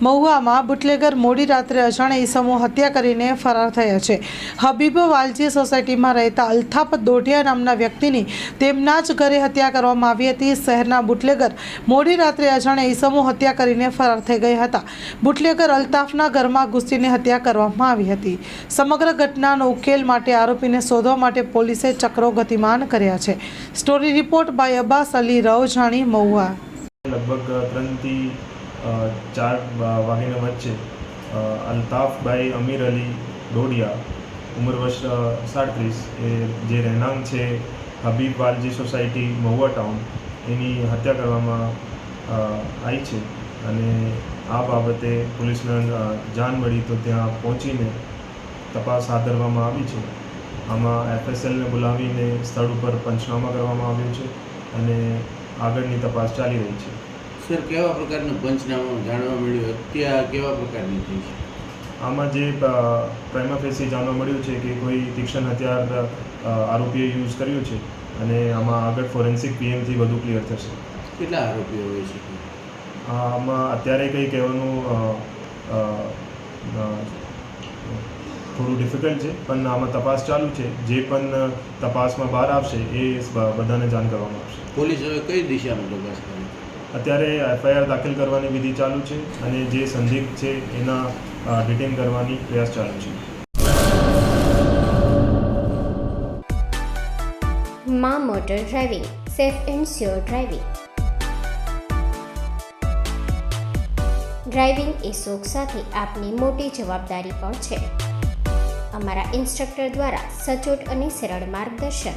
મહુવામાં bootlegger મોડી રાત્રે અજાણે ઈસમો હત્યા કરીને ફરાર થયા છે. હબીબ વાલજી સોસાયટીમાં રહેતા અલ્થાપ દોઢિયા નામના વ્યક્તિની તેમના જ ઘરે હત્યા કરવામાં આવી હતી. શહેરના બુટલેગર મોડી રાત્રે અજાણે ઈસમો હત્યા કરીને ફરાર થઈ ગયા હતા. બુટલેગર અલ્તાફના ઘરમાં ઘૂસીને હત્યા કરવામાં આવી હતી. સમગ્ર ઘટનાનો ઉકેલ માટે આરોપીને શોધવા માટે પોલીસે ચક્રો ગતિમાન કર્યા છે. Story report by Abbas Ali Ravjani Mahuva. લગભગ ત્રણથી ચાર વા- વચ્ચે અલ્તાફભાઈ અમીર અલી ડોડિયા, ઉંમર વર્ષ સાડત્રીસ, એ જે રહેણાંક છે, હબીબ વાલજી સોસાયટી, મહુવા ટાઉન, એની હત્યા કરવામાં આવી છે. અને આ બાબતે પોલીસને જાણ મળી તો ત્યાં પહોંચીને તપાસ હાથ ધરવામાં આવી છે. આમાં એફએસએલને બોલાવીને સ્થળ ઉપર પંચનામા કરવામાં આવ્યું છે અને આગળની તપાસ ચાલી રહી છે. સર કેવા પ્રકારનું પંચનામું જાણવા મળ્યું? હત્યા કેવા પ્રકારની થઈ છે? આમાં જે પ્રાઇમા ફેસી જાણવા મળ્યું છે કે કોઈ તીક્ષ્ણ હથિયાર આરોપીએ યુઝ કર્યું છે અને આમાં આગળ ફોરેન્સિક પીએમથી વધુ ક્લિયર થશે. કેટલા આરોપીઓ હોય છે? આમાં અત્યારે કંઈ કહેવાનું થોડું ડિફિકલ્ટ છે પણ આમાં તપાસ ચાલુ છે. જે પણ તપાસમાં બહાર આવશે એ બધાને જાણ કરવામાં આવશે. પોલીસ હવે કઈ દિશામાં તપાસ કરે અત્યારે એફઆઈઆર દાખલ કરવાની વિધિ ચાલુ છે અને જે સંદિગ્ધ છે એના ડિટેન કરવાની પ્રયાસ ચાલુ છે. માં motor driving, safe and sure driving. Driving એ શોખ સાથે આપની મોટી જવાબદારી પણ છે. અમારા ઇન્સ્ટ્રક્ટર દ્વારા સચોટ અને સરળ માર્ગદર્શન.